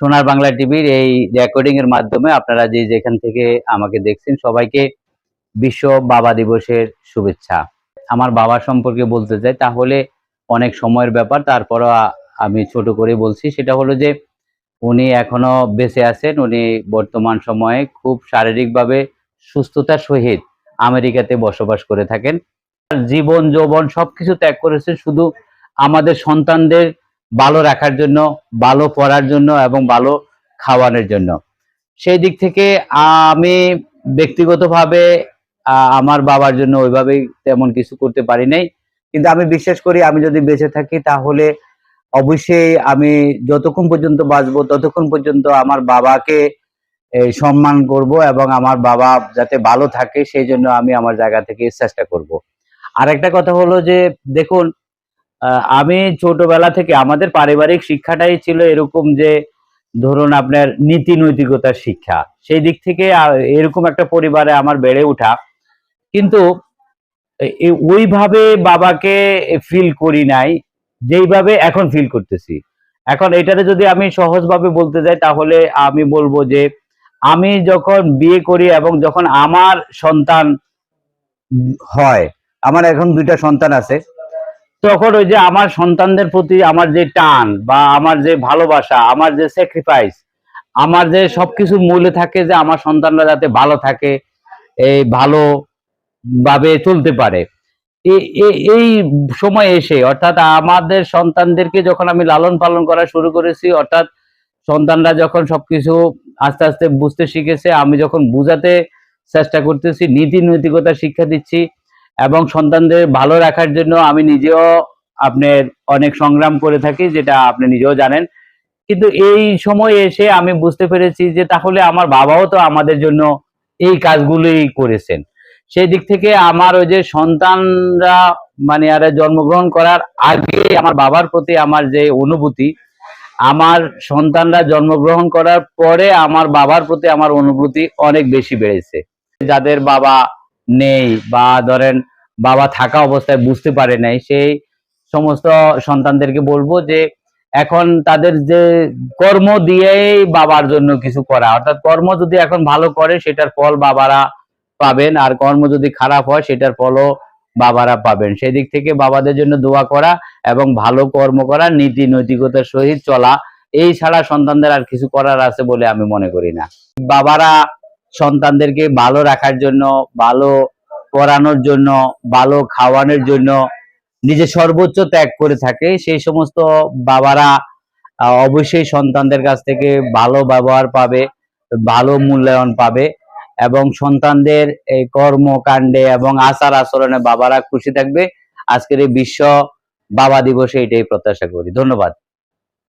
সোনার বাংলা টিভির এই রেকর্ডিং এর মাধ্যমে আপনারা যে যেখান থেকে আমাকে দেখছেন সবাইকে বিশ্ব বাবা দিবসের শুভেচ্ছা। আমার বাবা সম্পর্কে বলতে চাই, তাহলে অনেক সময়ের ব্যাপার, তারপরও আমি ছোট করে বলছি, সেটা হলো যে উনি এখনও বেঁচে আছেন, উনি বর্তমান সময়ে খুব শারীরিকভাবে সুস্থতার সহিত আমেরিকাতে বসবাস করে থাকেন। জীবন যৌবন সবকিছু ত্যাগ করেছেন, শুধু আমাদের সন্তানদের ভালো রাখার জন্য, ভালো পড়ার জন্য এবং ভালো খাওয়ানোর জন্য। সেই দিক থেকে আমি ব্যক্তিগতভাবে আমার বাবার জন্য ওইভাবে তেমন কিছু করতে পারি নাই। কিন্তু আমি বিশ্বাস করি, আমি যদি বেঁচে থাকি তাহলে অবশ্যই আমি যতক্ষণ পর্যন্ত বাঁচবো, ততক্ষণ পর্যন্ত আমার বাবাকে সম্মান করব এবং আমার বাবা যাতে ভালো থাকে, সেই জন্য আমি আমার জায়গা থেকে চেষ্টা করব। আরেকটা কথা হলো যে, দেখুন আমি ছোটবেলা থেকে আমাদের পারিবারিক শিক্ষাটাই ছিল এরকম যে, ধরুন আপনার নীতি নৈতিকতার শিক্ষা। সেই দিক থেকে এরকম একটা পরিবারে আমার বেড়ে ওঠা। কিন্তু ওইভাবে বাবাকে ফিল করি নাই, যেইভাবে এখন ফিল করতেছি। এখন এটাতে যদি আমি সহজভাবে বলতে যাই, তাহলে আমি বলব যে, আমি যখন বিয়ে করি এবং যখন আমার সন্তান হয়, আমার এখন দুইটা সন্তান আছে তখন ওই যে আমার সন্তানদের প্রতি আমার যে টান বা আমার যে ভালোবাসা, আমার যে স্যাক্রিফাইস আমার যে সবকিছু মূলে থাকে যে আমার সন্তানরা যাতে ভালো থাকে এই ভালো ভাবে চলতে পারে। এই সময় এসে অর্থাৎ আমাদের সন্তানদেরকে যখন আমি লালন পালন করা শুরু করেছি, অর্থাৎ সন্তানরা যখন সবকিছু আস্তে আস্তে বুঝতে শিখেছে, আমি যখন বুঝাতে চেষ্টা করতেছি নীতি নৈতিকতা শিক্ষা দিচ্ছি এবং সন্তানদের ভালো রাখার জন্য আমি নিজেও আপনার অনেক সংগ্রাম করে থাকি, যেটা আপনি নিজেও জানেন। কিন্তু এই সময় এসে আমি বুঝতে পেরেছি যে তাহলে আমার বাবাও তো আমাদের জন্য এই কাজগুলোই করেছেন। সেই দিক থেকে আমার ওই যে সন্তানরা মানে আর জন্মগ্রহণ করার আগে আমার বাবার প্রতি আমার যে অনুভূতি, আমার সন্তানরা জন্মগ্রহণ করার পরে আমার বাবার প্রতি আমার অনুভূতি অনেক বেশি বেড়েছে। যাদের বাবা নেই বা ধরেন বাবা থাকা অবস্থায় বুঝতে পারে নাই, সেই সমস্ত সন্তানদেরকে বলব যে এখন তাদের যে কর্ম দিয়েই বাবার জন্য কিছু করা, অর্থাৎ কর্ম যদি এখন ভালো করে সেটার ফল বাবারা পাবেন, আর কর্ম যদি খারাপ হয় সেটার ফলও বাবারা পাবেন। সেই দিক থেকে বাবাদের জন্য দোয়া করা এবং ভালো কর্ম করা, নীতি নৈতিকতার সহিত চলা, এই ছাড়া সন্তানদের আর কিছু করার আছে বলে আমি মনে করি না। বাবারা সন্তানদেরকে ভালো রাখার জন্য, ভালো পড়ানোর জন্য, ভালো খাওয়ানোর জন্য নিজে সর্বোচ্চ ত্যাগ করে থাকে। সেই সমস্ত বাবারা অবশ্যই সন্তানদের কাছ থেকে ভালো ব্যবহার পাবে, ভালো মূল্যায়ন পাবে এবং সন্তানদের এই কর্মকাণ্ডে এবং আচার আচরণে বাবারা খুশি থাকবে। আজকের এই বিশ্ব বাবা দিবসে এটাই প্রত্যাশা করি। ধন্যবাদ।